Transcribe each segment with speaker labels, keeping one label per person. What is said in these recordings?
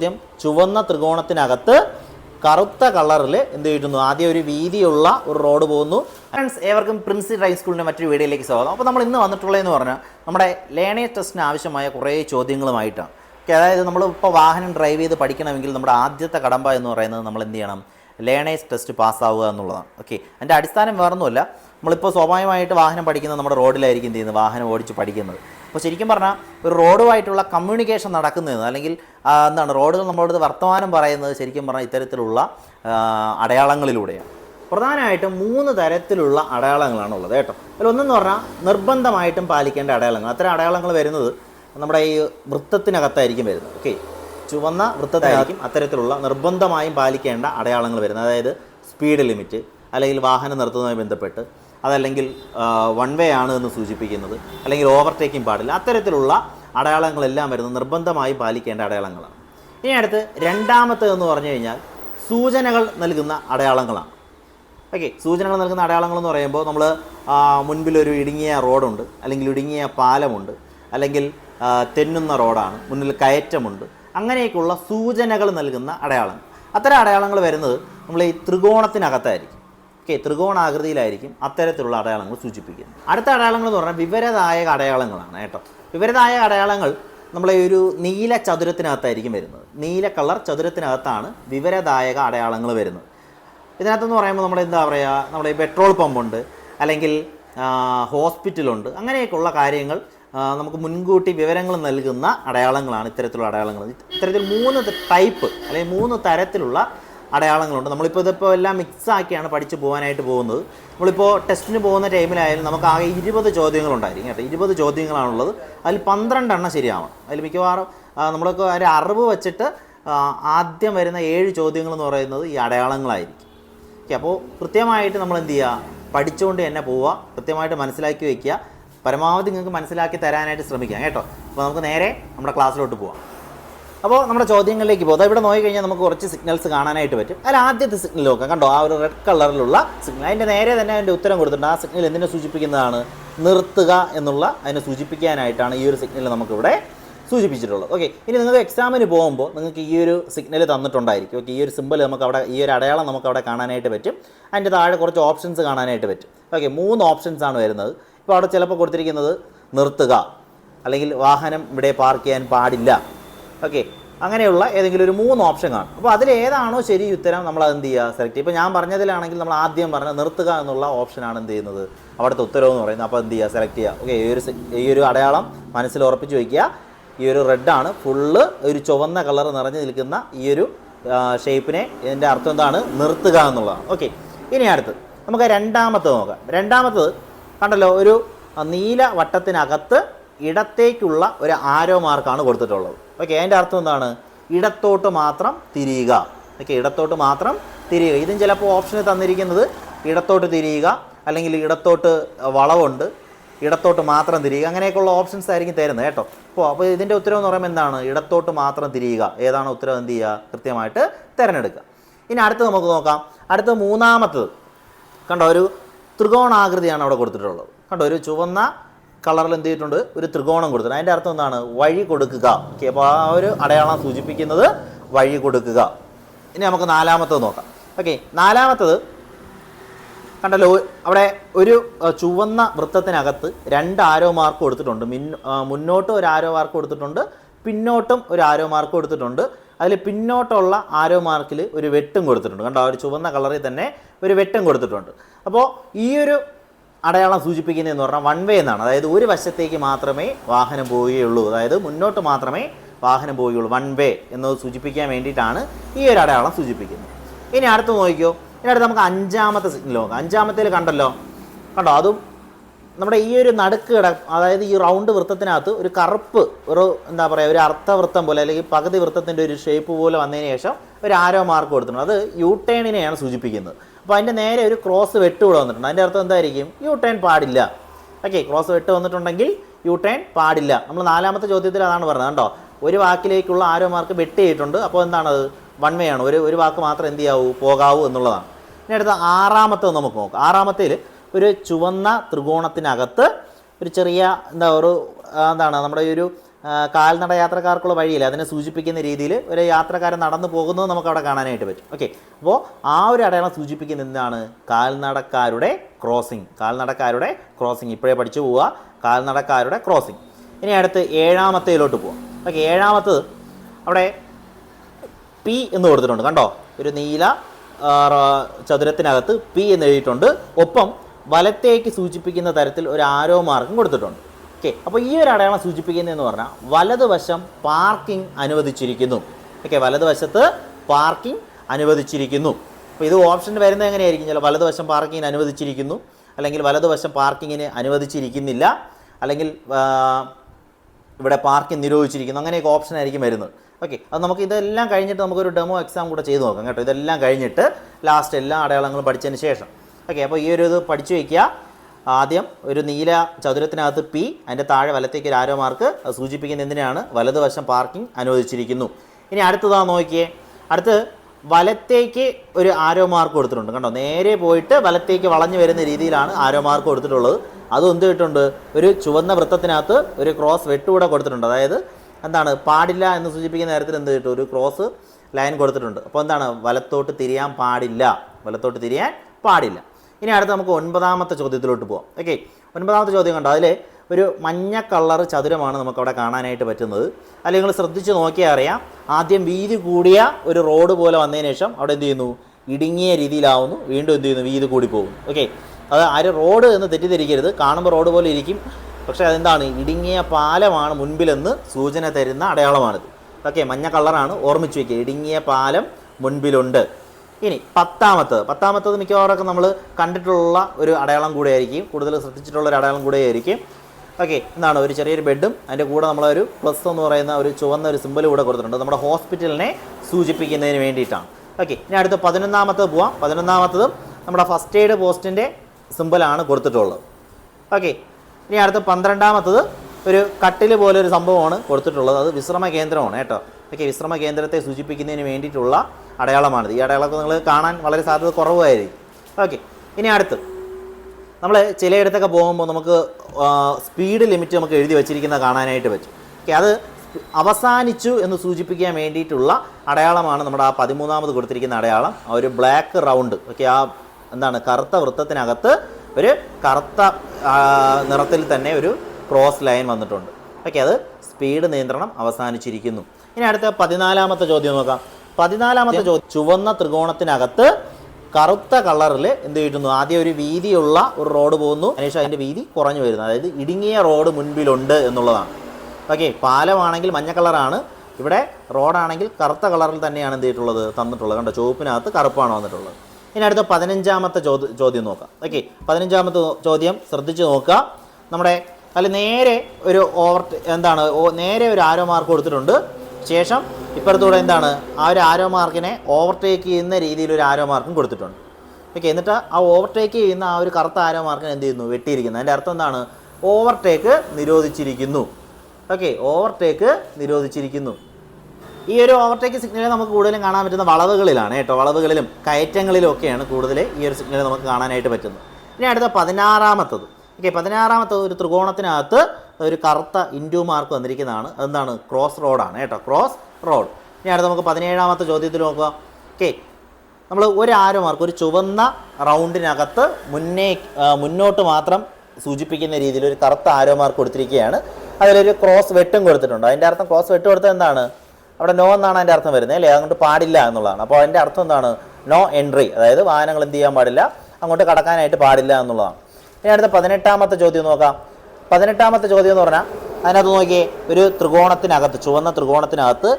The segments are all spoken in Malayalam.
Speaker 1: ആദ്യം ചുവന്ന ത്രികോണത്തിനകത്ത് കറുത്ത കളറിൽ എന്ത് ചെയ്യുന്നു ആദ്യം ഒരു വീതിയുള്ള ഒരു റോഡ് പോകുന്നു. ഫ്രണ്ട്സ് ഏവർക്കും പ്രിൻസി ഡ്രൈവ് സ്കൂളിന്റെ മറ്റൊരു വീഡിയോയിലേക്ക് സ്വാഗതം. അപ്പോൾ നമ്മൾ ഇന്ന് വന്നിട്ടുള്ളതെന്ന് പറഞ്ഞാൽ നമ്മുടെ ലേണേഴ്സ് ടെസ്റ്റിന് ആവശ്യമായ കുറേ ചോദ്യങ്ങളുമായിട്ടാണ്. ഓക്കെ അതായത് നമ്മൾ ഇപ്പോൾ വാഹനം ഡ്രൈവ് ചെയ്ത് പഠിക്കണമെങ്കിൽ നമ്മുടെ ആദ്യത്തെ കടമ്പ എന്ന് പറയുന്നത് നമ്മൾ എന്ത് ചെയ്യണം? ലേണേഴ്സ് ടെസ്റ്റ് പാസ്സാവുക എന്നുള്ളതാണ്. ഓക്കെ അതിന്റെ അടിസ്ഥാനം വേറൊന്നുമല്ല. നമ്മളിപ്പോൾ സ്വാഭാവികമായിട്ട് വാഹനം പഠിക്കുന്നത് നമ്മുടെ റോഡിലായിരിക്കും ചെയ്യുന്നത് വാഹനം ഓടിച്ച് പഠിക്കുന്നത്. അപ്പോൾ ശരിക്കും പറഞ്ഞാൽ ഒരു റോഡുമായിട്ടുള്ള കമ്മ്യൂണിക്കേഷൻ നടക്കുന്നത് അല്ലെങ്കിൽ എന്താണ് റോഡുകൾ നമ്മളോട് വർത്തമാനം പറയുന്നത് ശരിക്കും പറഞ്ഞാൽ ഇത്തരത്തിലുള്ള അടയാളങ്ങളിലൂടെയാണ്. പ്രധാനമായിട്ടും മൂന്ന് തരത്തിലുള്ള അടയാളങ്ങളാണ് ഉള്ളത് കേട്ടോ. അതിൽ അതിലൊന്നെന്ന് പറഞ്ഞാൽ നിർബന്ധമായിട്ടും പാലിക്കേണ്ട അടയാളങ്ങൾ. അത്തരം അടയാളങ്ങൾ വരുന്നത് നമ്മുടെ ഈ വൃത്തത്തിനകത്തായിരിക്കും വരുന്നത്. ഓക്കെ? ചുവന്ന വൃത്തത്തിനകത്തും അത്തരത്തിലുള്ള നിർബന്ധമായും പാലിക്കേണ്ട അടയാളങ്ങൾ വരുന്നത്. അതായത് സ്പീഡ് ലിമിറ്റ് അല്ലെങ്കിൽ വാഹനം നിർത്തുന്നതുമായി ബന്ധപ്പെട്ട് അതല്ലെങ്കിൽ വൺ വേ ആണ് എന്ന് സൂചിപ്പിക്കുന്നത്. അല്ലെങ്കിൽ ഓവർടേക്കിംഗ് പാടില്ല. അത്തരത്തിലുള്ള അടയാളങ്ങളെല്ലാം വരുന്നത് നിർബന്ധമായി പാലിക്കേണ്ട അടയാളങ്ങളാണ്. ഇനി അടുത്ത് രണ്ടാമത്തേത് എന്ന് പറഞ്ഞു കഴിഞ്ഞാൽ സൂചനകൾ നൽകുന്ന അടയാളങ്ങളാണ്. ഓക്കെ സൂചനകൾ നൽകുന്ന അടയാളങ്ങൾ എന്ന് പറയുമ്പോൾ നമ്മൾ മുൻപിലൊരു ഇടുങ്ങിയ റോഡുണ്ട് അല്ലെങ്കിൽ ഇടുങ്ങിയ പാലമുണ്ട് അല്ലെങ്കിൽ തെന്നുന്ന റോഡാണ് മുന്നിൽ കയറ്റമുണ്ട്. അങ്ങനെയൊക്കെയുള്ള സൂചനകൾ നൽകുന്ന അടയാളങ്ങൾ. അത്തരം അടയാളങ്ങൾ വരുന്നത് നമ്മൾ ഈ ത്രികോണത്തിനകത്തായിരിക്കും. ഓക്കെ ത്രികോണാകൃതിയിലായിരിക്കും അത്തരത്തിലുള്ള അടയാളങ്ങൾ സൂചിപ്പിക്കുന്നത്. അടുത്ത അടയാളങ്ങൾ എന്ന് പറഞ്ഞാൽ വിവരദായക അടയാളങ്ങളാണ് കേട്ടോ. വിവരദായക അടയാളങ്ങൾ നമ്മളെ ഒരു നീല ചതുരത്തിനകത്തായിരിക്കും വരുന്നത്. നീല കളർ ചതുരത്തിനകത്താണ് വിവരദായക അടയാളങ്ങൾ വരുന്നത്. ഇതിനകത്തെന്ന് പറയുമ്പോൾ നമ്മൾ എന്താ പറയുക നമ്മുടെ ഈ പെട്രോൾ പമ്പുണ്ട് അല്ലെങ്കിൽ ഹോസ്പിറ്റലുണ്ട് അങ്ങനെയൊക്കെയുള്ള കാര്യങ്ങൾ നമുക്ക് മുൻകൂട്ടി വിവരങ്ങൾ നൽകുന്ന അടയാളങ്ങളാണ് ഇത്തരത്തിലുള്ള അടയാളങ്ങൾ. ഇത്തരത്തിൽ മൂന്ന് ടൈപ്പ് അല്ലെങ്കിൽ മൂന്ന് തരത്തിലുള്ള അടയാളങ്ങളുണ്ട്. നമ്മളിപ്പോൾ ഇതിപ്പോൾ എല്ലാം മിക്സ് ആക്കിയാണ് പഠിച്ച് പോകാനായിട്ട് പോകുന്നത്. നമ്മളിപ്പോൾ ടെസ്റ്റിന് പോകുന്ന ടൈമിലായാലും നമുക്ക് ആകെ ഇരുപത് ചോദ്യങ്ങളുണ്ടായിരിക്കും കേട്ടോ. ഇരുപത് ചോദ്യങ്ങളാണുള്ളത്. അതിൽ പന്ത്രണ്ടെണ്ണം ശരിയാവണം. അതിൽ മിക്കവാറും നമ്മളൊക്കെ ഒരു അറിവ് വെച്ചിട്ട് ആദ്യം വരുന്ന ഏഴ് ചോദ്യങ്ങൾ എന്ന് പറയുന്നത് ഈ അടയാളങ്ങളായിരിക്കും. ഓക്കെ അപ്പോൾ കൃത്യമായിട്ട് നമ്മൾ എന്ത് ചെയ്യുക പഠിച്ചുകൊണ്ട് തന്നെ പോവുക കൃത്യമായിട്ട് മനസ്സിലാക്കി വയ്ക്കുക പരമാവധി നിങ്ങൾക്ക് മനസ്സിലാക്കി തരാനായിട്ട് ശ്രമിക്കാം കേട്ടോ. അപ്പോൾ നമുക്ക് നേരെ നമ്മുടെ ക്ലാസ്സിലോട്ട് പോവാം. അപ്പോൾ നമ്മുടെ ചോദ്യങ്ങളിലേക്ക് പോകും. ഇവിടെ നോക്കിക്കഴിഞ്ഞാൽ നമുക്ക് കുറച്ച് സിഗ്നൽസ് കാണാനായിട്ട് പറ്റും. അതിൽ ആദ്യത്തെ സിഗ്നൽ നോക്കാം. കണ്ടോ? ആ ഒരു റെഡ് കളറിലുള്ള സിഗ്നൽ അതിന്റെ നേരെ തന്നെ അതിന്റെ ഉത്തരം കൊടുത്തിട്ടുണ്ട്. ആ സിഗ്നൽ എന്തിനെ സൂചിപ്പിക്കുന്നതാണ്? നിർത്തുക എന്നുള്ള അതിനെ സൂചിപ്പിക്കാനായിട്ടാണ് ഈ ഒരു സിഗ്നൽ നമുക്കിവിടെ സൂചിപ്പിച്ചിട്ടുള്ളത്. ഓക്കെ ഇനി നിങ്ങൾക്ക് എക്സാമിന് പോകുമ്പോൾ നിങ്ങൾക്ക് ഈ ഒരു സിഗ്നൽ തന്നിട്ടുണ്ടായിരിക്കും. ഓക്കെ ഈ ഒരു സിമ്പിൾ നമുക്ക് അവിടെ ഈ ഒരു അടയാളം നമുക്ക് അവിടെ കാണാനായിട്ട് പറ്റും. അതിന്റെ താഴെ കുറച്ച് ഓപ്ഷൻസ് കാണാനായിട്ട് പറ്റും. ഓക്കെ മൂന്ന് ഓപ്ഷൻസ് ആണ് വരുന്നത്. ഇപ്പോൾ അവിടെ ചിലപ്പോൾ കൊടുത്തിരിക്കുന്നത് നിർത്തുക. അല്ലെങ്കിൽ വാഹനം ഇവിടെ പാർക്ക് ചെയ്യാൻ പാടില്ല. ഓക്കെ അങ്ങനെയുള്ള ഏതെങ്കിലും ഒരു മൂന്ന് ഓപ്ഷൻ കാണും. അപ്പോൾ അതിൽ ഏതാണോ ശരി ഉത്തരം നമ്മൾ അത് എന്ത് ചെയ്യുക? സെലക്ട് ചെയ്യുക. ഇപ്പോൾ ഞാൻ പറഞ്ഞതിലാണെങ്കിൽ നമ്മൾ ആദ്യം പറഞ്ഞ നിർത്തുക എന്നുള്ള ഓപ്ഷനാണ് എന്ത് ചെയ്യുന്നത്? അവിടുത്തെ ഉത്തരവ് എന്ന് പറയുന്നത്. അപ്പോൾ എന്ത് ചെയ്യുക? സെലക്ട് ചെയ്യുക. ഓക്കെ ഈ ഒരു ഈ ഒരു അടയാളം മനസ്സിൽ ഉറപ്പിച്ച് വയ്ക്കുക ഈ ഒരു റെഡാണ് ഫുള്ള് ഒരു ചുവന്ന കളർ നിറഞ്ഞു നിൽക്കുന്ന ഈ ഒരു ഷേപ്പിനെ ഇതിന്റെ അർത്ഥം എന്താണ്? നിർത്തുക എന്നുള്ളതാണ്. ഓക്കെ ഇനി അടുത്ത് നമുക്ക് രണ്ടാമത്തത് നോക്കാം. രണ്ടാമത്തത് കണ്ടല്ലോ ഒരു നീല വട്ടത്തിനകത്ത് ഇടത്തേക്കുള്ള ഒരു ആരോ മാർക്കാണ് കൊടുത്തിട്ടുള്ളത്. ഓക്കെ അതിന്റെ അർത്ഥം എന്താണ്? ഇടത്തോട്ട് മാത്രം തിരിയുക. ഓക്കെ ഇടത്തോട്ട് മാത്രം തിരിയുക. ഇതും ചിലപ്പോൾ ഓപ്ഷന് തന്നിരിക്കുന്നത് ഇടത്തോട്ട് തിരിയുക അല്ലെങ്കിൽ ഇടത്തോട്ട് വളവുണ്ട്. ഇടത്തോട്ട് മാത്രം തിരിയുക. അങ്ങനെയൊക്കെയുള്ള ഓപ്ഷൻസ് ആയിരിക്കും തരുന്നത് കേട്ടോ. അപ്പോൾ അപ്പോൾ ഇതിന്റെ ഉത്തരവ് എന്ന് പറയുമ്പോൾ എന്താണ്? ഇടത്തോട്ട് മാത്രം തിരിയുക. ഏതാണ് ഉത്തരവ് എന്ത് ചെയ്യുക? കൃത്യമായിട്ട് തിരഞ്ഞെടുക്കുക. ഇനി അടുത്ത് നമുക്ക് നോക്കാം. അടുത്ത മൂന്നാമത്തത്. കണ്ടോ ഒരു ത്രികോണാകൃതിയാണ് അവിടെ കൊടുത്തിട്ടുള്ളത്. കണ്ടോ ഒരു ചുവന്ന കളറിൽ എന്ത് ചെയ്തിട്ടുണ്ട്? ഒരു ത്രികോണം കൊടുത്തിട്ടുണ്ട്. അതിന്റെ അർത്ഥം എന്താണ്? വഴി കൊടുക്കുക. ഓക്കെ അപ്പോൾ ആ ഒരു അടയാളം സൂചിപ്പിക്കുന്നത് വഴി കൊടുക്കുക. ഇനി നമുക്ക് നാലാമത്തത് നോക്കാം. ഓക്കെ നാലാമത്തത് കണ്ടല്ലോ അവിടെ ഒരു ചുവന്ന വൃത്തത്തിനകത്ത് രണ്ട് ആരോ മാർക്ക് കൊടുത്തിട്ടുണ്ട്. മിൻ മുന്നോട്ടും ഒരു ആരോ മാർക്ക് കൊടുത്തിട്ടുണ്ട്. പിന്നോട്ടും ഒരു ആരോ മാർക്ക് കൊടുത്തിട്ടുണ്ട്. അതിൽ പിന്നോട്ടുള്ള ആരോ മാർക്കിൽ ഒരു വെട്ടും കൊടുത്തിട്ടുണ്ട്. കണ്ടോ? ഒരു ചുവന്ന കളറിൽ തന്നെ ഒരു വെട്ടും കൊടുത്തിട്ടുണ്ട്. അപ്പോൾ ഈ ഒരു അടയാളം സൂചിപ്പിക്കുന്നതെന്ന് പറഞ്ഞാൽ വൺ വേ എന്നാണ്. അതായത് ഒരു വശത്തേക്ക് മാത്രമേ വാഹനം പോവുകയുള്ളൂ. അതായത് മുന്നോട്ട് മാത്രമേ വാഹനം പോവുകയുള്ളൂ. വൺ വേ എന്നത് സൂചിപ്പിക്കാൻ വേണ്ടിയിട്ടാണ് ഈ ഒരു അടയാളം സൂചിപ്പിക്കുന്നത്. ഇനി അടുത്ത് നോക്കിയോ ഇനി അടുത്ത് നമുക്ക് അഞ്ചാമത്തെ സിഗ്നൽ നോക്കാം. അഞ്ചാമത്തേൽ കണ്ടല്ലോ. കണ്ടോ? അതും നമ്മുടെ ഈ ഒരു നടുക്ക് കിട അതായത് ഈ റൗണ്ട് വൃത്തത്തിനകത്ത് ഒരു കറുപ്പ് ഒരു എന്താ പറയുക ഒരു അർത്ഥവൃത്തം പോലെ അല്ലെങ്കിൽ പകുതി വൃത്തത്തിന്റെ ഒരു ഷേപ്പ് പോലെ വന്നതിന് ശേഷം ഒരു ആരോ മാർക്ക് കൊടുത്തിട്ടുണ്ട്. അത് യു ടേണിനെയാണ് സൂചിപ്പിക്കുന്നത്. അപ്പോൾ അതിന്റെ നേരെ ഒരു ക്രോസ് വെട്ട് കൂടെ വന്നിട്ടുണ്ട്. അതിന്റെ അർത്ഥം എന്തായിരിക്കും? യു ടേൺ പാടില്ല. ഓക്കെ ക്രോസ് വെട്ട് വന്നിട്ടുണ്ടെങ്കിൽ യു ടേൺ പാടില്ല. നമ്മൾ നാലാമത്തെ ചോദ്യത്തിൽ അതാണ് പറഞ്ഞത് കേട്ടോ ഒരു വാക്കിലേക്കുള്ള ആരോ മാർക്ക് വെട്ട് ചെയ്തിട്ടുണ്ട്. അപ്പോൾ എന്താണത്? വൺ വേ ആണ്. ഒരു ഒരു വാക്ക് മാത്രം എന്ത് ചെയ്യാവൂ? പോകാവൂ എന്നുള്ളതാണ്. ഇനി അടുത്ത ആറാമത്തെ നമുക്ക് നോക്കാം. ആറാമത്തേൽ ഒരു ചുവന്ന ത്രികോണത്തിനകത്ത് ഒരു ചെറിയ എന്താ ഒരു എന്താണ് നമ്മുടെ ഈ ഒരു കാൽനട യാത്രക്കാർക്കുള്ള വഴിയില്ല? അതിനെ സൂചിപ്പിക്കുന്ന രീതിയിൽ ഒരു യാത്രക്കാരൻ നടന്നു പോകുന്നത് നമുക്ക് അവിടെ കാണാനായിട്ട് പറ്റും. ഓക്കെ അപ്പോൾ ആ ഒരു അടയാളം സൂചിപ്പിക്കുന്ന എന്താണ്? കാൽനടക്കാരുടെ ക്രോസിംഗ് കാൽനടക്കാരുടെ ക്രോസിംഗ് ഇപ്പോഴേ പഠിച്ചു പോവുക. കാൽനടക്കാരുടെ ക്രോസിംഗ് ഇനി അടുത്ത് ഏഴാമത്തേലോട്ട് പോവാം. ഓക്കെ ഏഴാമത്തത് അവിടെ പി എന്ന് കൊടുത്തിട്ടുണ്ട്. കണ്ടോ? ഒരു നീല ചതുരത്തിനകത്ത് പി എന്ന് എഴുതിയിട്ടുണ്ട്. ഒപ്പം വലത്തേക്ക് സൂചിപ്പിക്കുന്ന തരത്തിൽ ഒരു ആരോ മാർക്കും കൊടുത്തിട്ടുണ്ട്. ഓക്കെ. അപ്പോൾ ഈ ഒരു അടയാളം സൂചിപ്പിക്കുന്നതെന്ന് പറഞ്ഞാൽ വലതുവശം പാർക്കിംഗ് അനുവദിച്ചിരിക്കുന്നു. ഓക്കെ വലതുവശത്ത് പാർക്കിംഗ് അനുവദിച്ചിരിക്കുന്നു. അപ്പോൾ ഇത് ഓപ്ഷൻ വരുന്നത് എങ്ങനെയായിരിക്കും? ചില വലതുവശം പാർക്കിങ്ങിന് അനുവദിച്ചിരിക്കുന്നു. അല്ലെങ്കിൽ വലതുവശം പാർക്കിങ്ങിന് അനുവദിച്ചിരിക്കുന്നില്ല. അല്ലെങ്കിൽ ഇവിടെ പാർക്കിംഗ് നിരോധിച്ചിരിക്കുന്നു. അങ്ങനെയൊക്കെ ഓപ്ഷൻ ആയിരിക്കും വരുന്നത്. ഓക്കെ അത് നമുക്ക് ഇതെല്ലാം കഴിഞ്ഞിട്ട് നമുക്കൊരു ഡെമോ എക്സാം കൂടെ ചെയ്ത് നോക്കാം കേട്ടോ. ഇതെല്ലാം കഴിഞ്ഞിട്ട് ലാസ്റ്റ് എല്ലാ അടയാളങ്ങളും പഠിച്ചതിന് ശേഷം. ഓക്കെ അപ്പോൾ ഈ ഒരു ഇത് പഠിച്ചു വയ്ക്കുക. ആദ്യം ഒരു നീല ചതുരത്തിനകത്ത് പി അതിന്റെ താഴെ വലത്തേക്ക് ഒരു ആരോ മാർക്ക് സൂചിപ്പിക്കുന്ന എന്തിനാണ്? വലതുവശം പാർക്കിംഗ് അനുവദിച്ചിരിക്കുന്നു. ഇനി അടുത്തതാ നോക്കിയേ. അടുത്ത് വലത്തേക്ക് ഒരു ആരോ മാർക്ക് കൊടുത്തിട്ടുണ്ട്. കണ്ടോ? നേരെ പോയിട്ട് വലത്തേക്ക് വളഞ്ഞു വരുന്ന രീതിയിലാണ് ആരോ മാർക്ക് കൊടുത്തിട്ടുള്ളത്. അത് എന്ത് കിട്ടുന്നുണ്ട് ഒരു ചുവന്ന വൃത്തത്തിനകത്ത് ഒരു ക്രോസ് വെട്ടുകൂടെ കൊടുത്തിട്ടുണ്ട്. അതായത് എന്താണ്? പാടില്ല എന്ന് സൂചിപ്പിക്കുന്ന നേരത്തിൽ എന്ത് കിട്ടും? ഒരു ക്രോസ് ലൈൻ കൊടുത്തിട്ടുണ്ട്. അപ്പോൾ എന്താണ്? വലത്തോട്ട് തിരിയാൻ പാടില്ല. വലത്തോട്ട് തിരിയാൻ പാടില്ല. ഇനി അടുത്ത് നമുക്ക് ഒൻപതാമത്തെ ചോദ്യത്തിലോട്ട് പോകാം ഓക്കെ ഒൻപതാമത്തെ ചോദ്യം കണ്ടോ? അതിൽ ഒരു മഞ്ഞ കളർ ചതുരമാണ് നമുക്ക് അവിടെ കാണാനായിട്ട് പറ്റുന്നത്. അല്ലെങ്കിൽ നിങ്ങൾ ശ്രദ്ധിച്ച് നോക്കിയാൽ അറിയാം ആദ്യം വീതി കൂടിയ ഒരു റോഡ് പോലെ വന്നതിന് ശേഷം അവിടെ എന്ത് ചെയ്യുന്നു? ഇടുങ്ങിയ രീതിയിലാവുന്നു. വീണ്ടും എന്ത് ചെയ്യുന്നു? വീതി കൂടി പോകും ഓക്കെ അത് ആര് റോഡ് എന്ന് തെറ്റിദ്ധരിക്കരുത്. കാണുമ്പോൾ റോഡ് പോലെ ഇരിക്കും. പക്ഷേ അതെന്താണ്? ഇടുങ്ങിയ പാലമാണ് മുൻപിലെന്ന് സൂചന തരുന്ന അടയാളമാണിത്. ഓക്കെ മഞ്ഞ കളറാണ്. ഓർമ്മിച്ച് വയ്ക്കുക ഇടുങ്ങിയ പാലം മുൻപിലുണ്ട്. ഇനി പത്താമത്തത് പത്താമത്തത് മിക്കവാറൊക്കെ നമ്മൾ കണ്ടിട്ടുള്ള ഒരു അടയാളം കൂടെ ആയിരിക്കും കൂടുതൽ ശ്രദ്ധിച്ചിട്ടുള്ള ഒരു അടയാളം കൂടെ ആയിരിക്കും ഓക്കെ എന്താണ് ഒരു ചെറിയൊരു ബെഡും അതിന്റെ കൂടെ നമ്മളൊരു പ്ലസ് എന്ന് പറയുന്ന ഒരു ചുവന്ന ഒരു സിമ്പിൾ കൂടെ കൊടുത്തിട്ടുണ്ട്. നമ്മുടെ ഹോസ്പിറ്റലിനെ സൂചിപ്പിക്കുന്നതിന് വേണ്ടിയിട്ടാണ്. ഓക്കെ ഇനി അടുത്ത പതിനൊന്നാമത്തത് പോവാം. പതിനൊന്നാമത്തതും നമ്മുടെ ഫസ്റ്റ് എയ്ഡ് പോസ്റ്റിന്റെ സിമ്പിളാണ് കൊടുത്തിട്ടുള്ളത്. ഓക്കെ ഇനി അടുത്ത പന്ത്രണ്ടാമത്തത് ഒരു കട്ടിൽ പോലെ ഒരു സംഭവമാണ് കൊടുത്തിട്ടുള്ളത്. അത് വിശ്രമ കേന്ദ്രമാണ് കേട്ടോ. ഓക്കെ വിശ്രമ കേന്ദ്രത്തെ സൂചിപ്പിക്കുന്നതിന് വേണ്ടിയിട്ടുള്ള അടയാളമാണിത്. ഈ അടയാളമൊക്കെ നിങ്ങൾ കാണാൻ വളരെ സാധ്യത കുറവായിരിക്കും. ഓക്കെ ഇനി അടുത്ത്. നമ്മൾ ചിലയിടത്തൊക്കെ പോകുമ്പോൾ നമുക്ക് സ്പീഡ് ലിമിറ്റ് നമുക്ക് എഴുതി വെച്ചിരിക്കുന്ന കാണാനായിട്ട് പറ്റും. ഓക്കെ അത് അവസാനിച്ചു എന്ന് സൂചിപ്പിക്കാൻ വേണ്ടിയിട്ടുള്ള അടയാളമാണ് നമ്മുടെ ആ പതിമൂന്നാമത് കൊടുത്തിരിക്കുന്ന അടയാളം. ആ ഒരു ബ്ലാക്ക് റൗണ്ട് ഓക്കെ ആ എന്താണ് കറുത്ത വൃത്തത്തിനകത്ത് ഒരു കറുത്ത നിറത്തിൽ തന്നെ ഒരു ക്രോസ് ലൈൻ വന്നിട്ടുണ്ട്. ഓക്കെ അത് സ്പീഡ് നിയന്ത്രണം അവസാനിച്ചിരിക്കുന്നു. ഇനി അടുത്ത പതിനാലാമത്തെ ചോദ്യം നോക്കാം. പതിനാലാമത്തെ ചോദ്യം. ചുവന്ന ത്രികോണത്തിനകത്ത് കറുത്ത കളറിൽ എന്ത് കിട്ടുന്നു? ആദ്യം ഒരു വീതിയുള്ള ഒരു റോഡ് പോകുന്നു. അതിനുശേഷം അതിന്റെ വീതി കുറഞ്ഞു വരുന്നു. അതായത് ഇടുങ്ങിയ റോഡ് മുൻപിലുണ്ട് എന്നുള്ളതാണ്. ഓക്കെ പാലമാണെങ്കിൽ മഞ്ഞ കളറാണ്. ഇവിടെ റോഡാണെങ്കിൽ കറുത്ത കളറിൽ തന്നെയാണ് എന്ത് ചെയ്തിട്ടുള്ളത്? തന്നിട്ടുള്ളത്. കണ്ടോ ചുവപ്പിനകത്ത് കറുപ്പാണ് വന്നിട്ടുള്ളത്. ഇനി അടുത്ത പതിനഞ്ചാമത്തെ ചോദ്യ ചോദ്യം നോക്കാം. ഓക്കെ പതിനഞ്ചാമത്തെ ചോദ്യം ശ്രദ്ധിച്ച് നോക്കുക. നമ്മുടെ അതിൽ നേരെ ഒരു ഓവർ എന്താണ് നേരെ ഒരു ആരോ മാർക്ക് കൊടുത്തിട്ടുണ്ട്. ശേഷം ഇപ്പുറത്തൂടെ എന്താണ്? ആ ഒരു ആരോ മാർക്കിനെ ഓവർടേക്ക് ചെയ്യുന്ന രീതിയിൽ ഒരു ആരോ മാർക്കും കൊടുത്തിട്ടുണ്ട്. ഓക്കെ എന്നിട്ട് ആ ഓവർടേക്ക് ചെയ്യുന്ന ആ ഒരു കറുത്ത ആരോ മാർക്കിനെ എന്ത് ചെയ്യുന്നു? വെട്ടിയിരിക്കുന്നു. അതിന്റെ അർത്ഥം എന്താണ്? ഓവർടേക്ക് നിരോധിച്ചിരിക്കുന്നു. ഓക്കെ ഓവർടേക്ക് നിരോധിച്ചിരിക്കുന്നു. ഈ ഒരു ഓവർടേക്ക് സിഗ്നൽ നമുക്ക് കൂടുതലും കാണാൻ പറ്റുന്ന വളവുകളിലാണ് കേട്ടോ. വളവുകളിലും കയറ്റങ്ങളിലും ഒക്കെയാണ് കൂടുതൽ ഈ ഒരു സിഗ്നൽ നമുക്ക് കാണാനായിട്ട് പറ്റുന്നത്. ഇനി അടുത്ത പതിനാറാമത്തത്. ഓക്കെ പതിനാറാമത്തത് ഒരു ത്രികോണത്തിനകത്ത് ഒരു കറുത്ത ഇൻഡു മാർക്ക് വന്നിരിക്കുന്നതാണ്. അതെന്താണ്? ക്രോസ് റോഡാണ് കേട്ടോ. ക്രോസ് റോഡ് ഇനി അടുത്ത നമുക്ക് പതിനേഴാമത്തെ ചോദ്യത്തിൽ നോക്കുക ഓക്കെ. നമ്മൾ ഒരു ആരോ മാർക്ക് ഒരു ചുവന്ന റൗണ്ടിനകത്ത് മുന്നേ മുന്നോട്ട് മാത്രം സൂചിപ്പിക്കുന്ന രീതിയിൽ ഒരു കറുത്ത ആരോ മാർക്ക് കൊടുത്തിരിക്കുകയാണ്. അതിലൊരു ക്രോസ് വെട്ടും കൊടുത്തിട്ടുണ്ട്. അതിന്റെ അർത്ഥം ക്രോസ് വെട്ട് കൊടുത്തത് എന്താണ്? അവിടെ നോ എന്നാണ് അതിന്റെ അർത്ഥം വരുന്നത് അല്ലേ? അതുകൊണ്ട് പാടില്ല എന്നുള്ളതാണ്. അപ്പോൾ അതിന്റെ അർത്ഥം എന്താണ്? നോ എൻട്രി അതായത് വാഹനങ്ങൾ എന്ത് ചെയ്യാൻ പാടില്ല അങ്ങോട്ട് കടക്കാനായിട്ട് പാടില്ല എന്നുള്ളതാണ്. ഇനി അടുത്ത പതിനെട്ടാമത്തെ ചോദ്യം നോക്കാം. പതിനെട്ടാമത്തെ ചോദ്യം എന്ന് പറഞ്ഞാൽ അതിനകത്ത് നോക്കിയേ ഒരു ത്രികോണത്തിനകത്ത് ചുവന്ന ത്രികോണത്തിനകത്ത്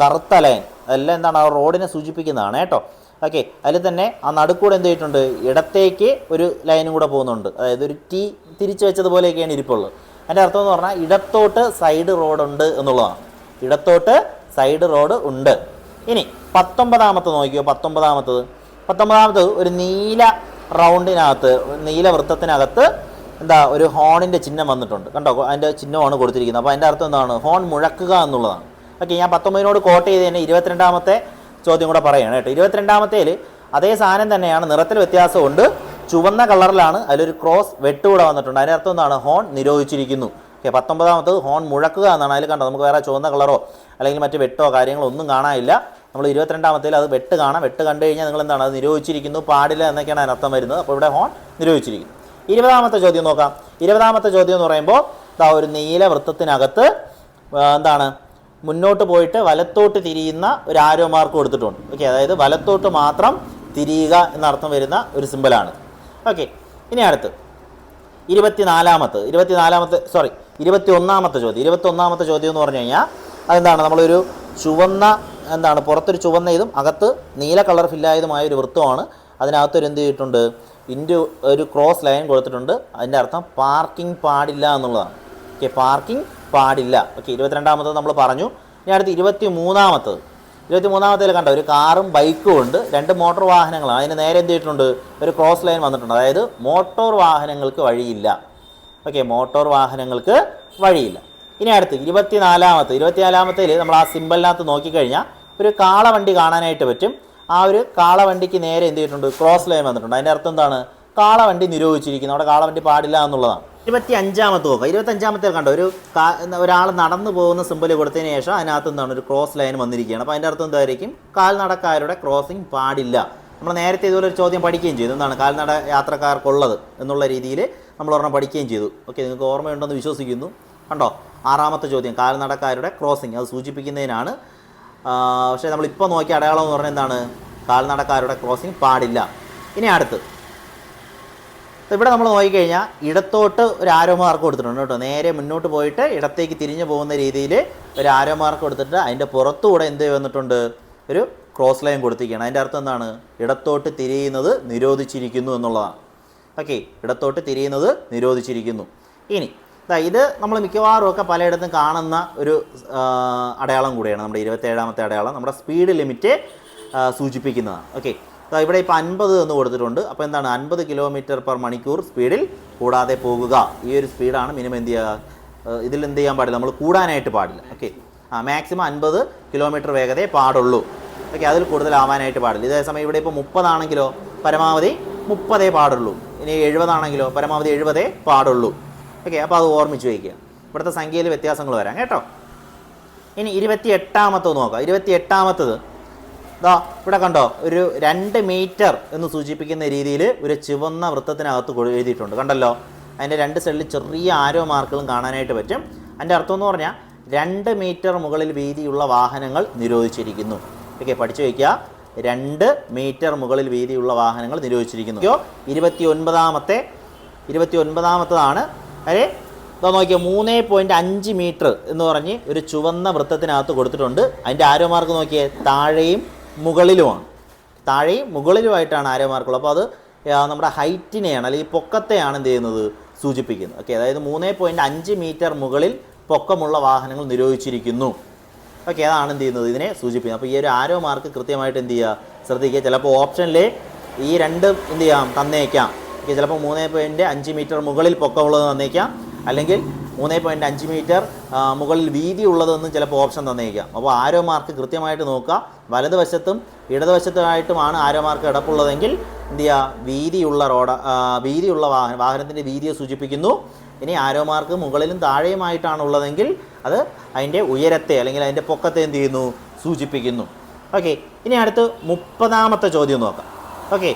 Speaker 1: കറുത്ത ലൈൻ അതെല്ലാം എന്താണ് ആ റോഡിനെ സൂചിപ്പിക്കുന്നതാണ് കേട്ടോ. ഓക്കെ അതിൽ തന്നെ ആ നടുക്കൂടെ എന്ത് ചെയ്തിട്ടുണ്ട്? ഇടത്തേക്ക് ഒരു ലൈനും കൂടെ പോകുന്നുണ്ട്. അതായത് ഒരു ടീ തിരിച്ചു വെച്ചതുപോലെയൊക്കെയാണ് ഇരിപ്പുള്ളത്. അതിന്റെ അർത്ഥം എന്ന് പറഞ്ഞാൽ ഇടത്തോട്ട് സൈഡ് റോഡുണ്ട് എന്നുള്ളതാണ്. ഇടത്തോട്ട് സൈഡ് റോഡ് ഉണ്ട്. ഇനി പത്തൊമ്പതാമത്തെ നോക്കിയോ? പത്തൊമ്പതാമത്തത്. പത്തൊമ്പതാമത്തത് ഒരു നീല റൗണ്ടിനകത്ത് നീല വൃത്തത്തിനകത്ത് എന്താ ഒരു ഹോണിന്റെ ചിഹ്നം വന്നിട്ടുണ്ട്. കണ്ടോ അതിന്റെ ചിഹ്നമാണ് കൊടുത്തിരിക്കുന്നത്. അപ്പോൾ അതിന്റെ അർത്ഥം എന്താണ്? ഹോൺ മുഴക്കുക എന്നുള്ളതാണ്. ഓക്കെ ഞാൻ പത്തൊമ്പതിനോട് കോട്ട് ചെയ്ത് തന്നെ ഇരുപത്തിരണ്ടാമത്തെ ചോദ്യം കൂടെ പറയുകയാണ് കേട്ടോ. ഇരുപത്തിരണ്ടാമത്തേൽ അതേ സാധനം തന്നെയാണ് നിറത്തിൽ വ്യത്യാസമുണ്ട്. ചുവന്ന കളറിലാണ് അതിലൊരു ക്രോസ് വെട്ടുകൂടെ വന്നിട്ടുണ്ട്. അതിന്റെ അർത്ഥം എന്താണ്? ഹോൺ നിരോധിച്ചിരിക്കുന്നു. ഓക്കെ പത്തൊമ്പതാമത്തത് ഹോൺ മുഴക്കുക എന്നാണ്. അതിൽ കണ്ടത് നമുക്ക് വേറെ ചുവന്ന കളറോ അല്ലെങ്കിൽ മറ്റ് വെട്ടോ കാര്യങ്ങളോ ഒന്നും കാണാനില്ല. നമ്മൾ ഇരുപത്തിരണ്ടാമത്തേൽ അത് വെട്ട് കാണാം. വെട്ട് കണ്ടു കഴിഞ്ഞാൽ നിങ്ങൾ എന്താണ്? അത് നിരോധിച്ചിരിക്കുന്നു പാടില്ല എന്നൊക്കെയാണ് അതിനർത്ഥം വരുന്നത്. അപ്പോൾ ഇവിടെ ഹോൺ നിരോധിച്ചിരിക്കുന്നു. ഇരുപതാമത്തെ ചോദ്യം നോക്കാം. ഇരുപതാമത്തെ ചോദ്യം എന്ന് പറയുമ്പോൾ ഇതാ ഒരു നീല വൃത്തത്തിനകത്ത് എന്താണ് മുന്നോട്ട് പോയിട്ട് വലത്തോട്ട് തിരിയുന്ന ഒരു ആരോ മാർക്ക് കൊടുത്തിട്ടുണ്ട്. ഓക്കെ അതായത് വലത്തോട്ട് മാത്രം തിരിയുക എന്നർത്ഥം വരുന്ന ഒരു സിമ്പിളാണ് ഓക്കെ ഇനി അടുത്ത്. ഇരുപത്തിനാലാമത്തെ ഇരുപത്തിനാലാമത്തെ സോറി ഇരുപത്തി ഒന്നാമത്തെ ചോദ്യം. ഇരുപത്തി ഒന്നാമത്തെ ചോദ്യം എന്ന് പറഞ്ഞു കഴിഞ്ഞാൽ അതെന്താണ് നമ്മളൊരു ചുവന്ന എന്താണ് പുറത്തൊരു ചുവന്ന ഇതും അകത്ത് നീല കളർ ഫില്ലായതുമായ ഒരു വൃത്തമാണ്. അതിനകത്തൊരു എന്ത് ചെയ്തിട്ടുണ്ട്? ഇന്റു ഒരു ക്രോസ് ലൈൻ കൊടുത്തിട്ടുണ്ട്. അതിന്റെ അർത്ഥം പാർക്കിംഗ് പാടില്ല എന്നുള്ളതാണ്. ഓക്കെ പാർക്കിംഗ് പാടില്ല. ഓക്കെ ഇരുപത്തിരണ്ടാമത്തത് നമ്മൾ പറഞ്ഞു. ഇനി അടുത്ത് ഇരുപത്തി മൂന്നാമത്തത് ഇരുപത്തി മൂന്നാമത്തേൽ കണ്ട ഒരു കാറും ബൈക്കും ഉണ്ട്. രണ്ട് മോട്ടോർ വാഹനങ്ങളാണ്. അതിന് നേരെ എന്ത് ചെയ്തിട്ടുണ്ട്? ഒരു ക്രോസ് ലൈൻ വന്നിട്ടുണ്ട്. അതായത് മോട്ടോർ വാഹനങ്ങൾക്ക് വഴിയില്ല. ഓക്കെ മോട്ടോർ വാഹനങ്ങൾക്ക് വഴിയില്ല. ഇനി അടുത്ത് ഇരുപത്തിനാലാമത്തെ. ഇരുപത്തിനാലാമത്തേൽ നമ്മൾ ആ സിമ്പലിനകത്ത് നോക്കിക്കഴിഞ്ഞാൽ ഒരു കാളവണ്ടി കാണാനായിട്ട് പറ്റും. ആ ഒരു കാളവണ്ടിക്ക് നേരെ എന്ത് ചെയ്തിട്ടുണ്ട്? ക്രോസ് ലൈൻ വന്നിട്ടുണ്ട്. അതിന്റെ അർത്ഥം എന്താണ്? കാളവണ്ടി നിരോധിച്ചിരിക്കുന്നു. അവിടെ കാളവണ്ടി പാടില്ല എന്നുള്ളതാണ്. ഇരുപത്തി അഞ്ചാമത്തെ ഓഫ് ഇരുപത്തി അഞ്ചാമത്തെ കണ്ടോ? ഒരു ഒരാൾ നടന്നു പോകുന്ന സിമ്പിൾ കൊടുത്തതിന് ശേഷം അതിനകത്ത് എന്താണ്? ഒരു ക്രോസ് ലൈൻ വന്നിരിക്കുകയാണ്. അപ്പോൾ അതിന്റെ അർത്ഥം എന്തായിരിക്കും? കാൽനടക്കാരുടെ ക്രോസിംഗ് പാടില്ല. നമ്മൾ നേരത്തെ ഇതുപോലെ ഒരു ചോദ്യം പഠിക്കുകയും ചെയ്തു. എന്താണ് കാൽനട യാത്രക്കാർക്കുള്ളത് എന്നുള്ള രീതിയിൽ നമ്മൾ ഒരെണ്ണം പഠിക്കുകയും ചെയ്തു. ഓക്കെ നിങ്ങൾക്ക് ഓർമ്മയുണ്ടെന്ന് വിശ്വസിക്കുന്നു. കണ്ടോ? ആറാമത്തെ ചോദ്യം. കാൽനടക്കാരുടെ ക്രോസിംഗ് അത് സൂചിപ്പിക്കുന്നതിനാണ് പക്ഷേ നമ്മളിപ്പോൾ നോക്കിയ അടയാളം എന്ന് പറഞ്ഞാൽ എന്താണ്? കാൽനടക്കാരുടെ ക്രോസിംഗ് പാടില്ല. ഇനി അടുത്ത്. ഇവിടെ നമ്മൾ നോക്കിക്കഴിഞ്ഞാൽ ഇടത്തോട്ട് ഒരു ആരോ മാർക്ക് കൊടുത്തിട്ടുണ്ട് കേട്ടോ. നേരെ മുന്നോട്ട് പോയിട്ട് ഇടത്തേക്ക് തിരിഞ്ഞു പോകുന്ന രീതിയിൽ ഒരു ആരോ മാർക്ക് കൊടുത്തിട്ട് അതിന്റെ പുറത്തുകൂടെ എന്ത് വന്നിട്ടുണ്ട്? ഒരു ക്രോസ് ലൈൻ കൊടുത്തിരിക്കുകയാണ്. അതിന്റെ അർത്ഥം എന്താണ്? ഇടത്തോട്ട് തിരിയുന്നത് നിരോധിച്ചിരിക്കുന്നു എന്നുള്ളതാണ്. ഓക്കെ ഇടത്തോട്ട് തിരിയുന്നത് നിരോധിച്ചിരിക്കുന്നു. ഇനി ഇത് നമ്മൾ മിക്കവാറും ഒക്കെ പലയിടത്തും കാണുന്ന ഒരു അടയാളം കൂടിയാണ്. നമ്മുടെ ഇരുപത്തേഴാമത്തെ അടയാളം നമ്മുടെ സ്പീഡ് ലിമിറ്റ് സൂചിപ്പിക്കുന്നതാണ്. ഓക്കെ ഇവിടെ ഇപ്പോൾ അൻപത് എന്ന് കൊടുത്തിട്ടുണ്ട്. അപ്പോൾ എന്താണ്? അൻപത് കിലോമീറ്റർ പെർ മണിക്കൂർ സ്പീഡിൽ കൂടാതെ പോകുക. ഈ ഒരു സ്പീഡാണ് മിനിമം എന്ത് ചെയ്യുക? ഇതിൽ എന്ത് ചെയ്യാൻ പാടില്ല? നമ്മൾ കൂടാനായിട്ട് പാടില്ല. ഓക്കെ ആ മാക്സിമം അൻപത് കിലോമീറ്റർ വേഗതയെ പാടുള്ളൂ. ഓക്കെ അതിൽ കൂടുതലാവാനായിട്ട് പാടില്ല. ഇതേ സമയം ഇവിടെ ഇപ്പോൾ മുപ്പതാണെങ്കിലോ പരമാവധി മുപ്പതേ പാടുള്ളൂ. ഇനി എഴുപതാണെങ്കിലോ പരമാവധി എഴുപതേ പാടുള്ളൂ. ഓക്കെ അപ്പോൾ അത് ഓർമ്മിച്ച് വയ്ക്കുക. ഇവിടുത്തെ സംഖ്യയിൽ വ്യത്യാസങ്ങൾ വരാം കേട്ടോ. ഇനി ഇരുപത്തി എട്ടാമത്തത് നോക്കാം. ഇരുപത്തി എട്ടാമത്തത് ഇതാ ഇവിടെ കണ്ടോ ഒരു രണ്ട് മീറ്റർ എന്ന് സൂചിപ്പിക്കുന്ന രീതിയിൽ ഒരു ചുവന്ന വൃത്തത്തിനകത്ത് എഴുതിയിട്ടുണ്ട്. കണ്ടല്ലോ? അതിന്റെ രണ്ട് സൈഡിൽ ചെറിയ ആരോ മാർക്കുകളും കാണാനായിട്ട് പറ്റും. അതിന്റെ അർത്ഥം എന്ന് പറഞ്ഞാൽ രണ്ട് മീറ്റർ മുകളിൽ വീതിയുള്ള വാഹനങ്ങൾ നിരോധിച്ചിരിക്കുന്നു. ഓക്കെ പഠിച്ചു വയ്ക്കുക. രണ്ട് മീറ്റർ മുകളിൽ വീതിയുള്ള വാഹനങ്ങൾ നിരോധിച്ചിരിക്കുന്നു. ഇരുപത്തി ഒൻപതാമത്തെ ഇരുപത്തി ഒൻപതാമത്തതാണ് അതെ ഇതാ നോക്കിയാൽ മൂന്ന് പോയിന്റ് അഞ്ച് മീറ്റർ എന്ന് പറഞ്ഞ് ഒരു ചുവന്ന വൃത്തത്തിനകത്ത് കൊടുത്തിട്ടുണ്ട്. അതിന്റെ ആരോ മാർക്ക് നോക്കിയേ താഴെയും മുകളിലുമാണ്. താഴെയും മുകളിലുമായിട്ടാണ് ആരോ മാർക്കുള്ളത് അപ്പോൾ അത് നമ്മുടെ ഹൈറ്റിനെയാണ് അല്ലെങ്കിൽ പൊക്കത്തെയാണ് എന്ത് ചെയ്യുന്നത്? സൂചിപ്പിക്കുന്നത്. ഓക്കെ അതായത് മൂന്ന് പോയിന്റ് അഞ്ച് മീറ്റർ മുകളിൽ പൊക്കമുള്ള വാഹനങ്ങൾ നിരോധിച്ചിരിക്കുന്നു. ഓക്കെ അതാണ് എന്ത് ചെയ്യുന്നത്? ഇതിനെ സൂചിപ്പിക്കുന്നത്. അപ്പോൾ ഈ ഒരു ആരോ മാർക്ക് കൃത്യമായിട്ട് എന്ത് ചെയ്യുക? ശ്രദ്ധിക്കുക. ചിലപ്പോൾ ഓപ്ഷനിൽ ഈ രണ്ട് എന്ത് ചെയ്യാം? തന്നേക്കാം. ചിലപ്പോൾ മൂന്ന് പോയിന്റ് അഞ്ച് മീറ്റർ മുകളിൽ പൊക്കമുള്ളത് തന്നേക്കാം. അല്ലെങ്കിൽ മൂന്ന് പോയിന്റ് അഞ്ച് മീറ്റർ മുകളിൽ വീതി ഉള്ളതെന്നും ചിലപ്പോൾ ഓപ്ഷൻ തന്നേക്കാം. അപ്പോൾ ആരോ മാർക്ക് കൃത്യമായിട്ട് നോക്കുക. വലതുവശത്തും ഇടതുവശത്തുമായിട്ടുമാണ് ആരോ മാർക്ക് കിടപ്പുള്ളതെങ്കിൽ എന്ത് ചെയ്യുക? വീതിയുള്ള റോഡ് വീതിയുള്ള വാഹനം വാഹനത്തിന്റെ വീതിയെ സൂചിപ്പിക്കുന്നു. ഇനി ആരോ മാർക്ക് മുകളിലും താഴെയുമായിട്ടാണ് ഉള്ളതെങ്കിൽ അത് അതിന്റെ ഉയരത്തെ അല്ലെങ്കിൽ അതിന്റെ പൊക്കത്തെ എന്ത് ചെയ്യുന്നു? സൂചിപ്പിക്കുന്നു. ഓക്കെ ഇനി അടുത്ത് മുപ്പതാമത്തെ ചോദ്യം നോക്കാം. ഓക്കെ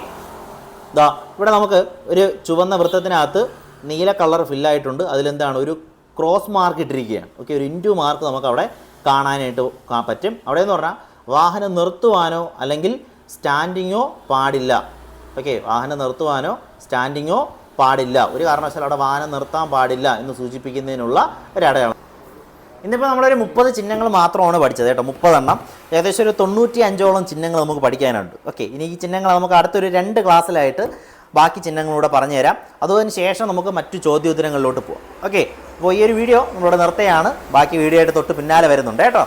Speaker 1: ദാ ഇവിടെ നമുക്ക് ഒരു ചുവന്ന വൃത്തത്തിനകത്ത് നീല കളർ ഫില്ലായിട്ടുണ്ട്. അതിലെന്താണ്? ഒരു ക്രോസ് മാർക്ക് ഇട്ടിരിക്കുകയാണ്. ഓക്കെ ഒരു ഇന്റു മാർക്ക് നമുക്ക് അവിടെ കാണാനായിട്ട് പറ്റും. അവിടെ എന്ന് പറഞ്ഞാൽ വാഹനം നിർത്തുവാനോ അല്ലെങ്കിൽ സ്റ്റാൻഡിങ്ങോ പാടില്ല. ഓക്കെ വാഹനം നിർത്തുവാനോ സ്റ്റാൻഡിങ്ങോ പാടില്ല. ഒരു കാരണവശാലും അവിടെ വാഹനം നിർത്താൻ പാടില്ല എന്ന് സൂചിപ്പിക്കുന്നതിനുള്ള ഒരു അടയാളം. ഇന്നിപ്പോൾ നമ്മളൊരു മുപ്പത് ചിഹ്നങ്ങൾ മാത്രമാണ് പഠിച്ചത് കേട്ടോ മുപ്പതെണ്ണം. ഏകദേശം ഒരു തൊണ്ണൂറ്റി അഞ്ചോളം ചിഹ്നങ്ങൾ നമുക്ക് പഠിക്കാനുണ്ട്. ഓക്കെ ഇനി ഈ ചിഹ്നങ്ങൾ നമുക്ക് അടുത്തൊരു രണ്ട് ക്ലാസ്സിലായിട്ട് ബാക്കി ചിഹ്നങ്ങളൂടെ പറഞ്ഞു തരാം ശേഷം നമുക്ക് മറ്റു ചോദ്യോത്തരങ്ങളിലോട്ട് പോകാം ഓക്കെ അപ്പോൾ ഈ ഒരു വീഡിയോ നമ്മളിവിടെ നിർത്തുകയാണ്. ബാക്കി വീഡിയോ ആയിട്ട് തൊട്ട് പിന്നാലെ വരുന്നുണ്ട് കേട്ടോ.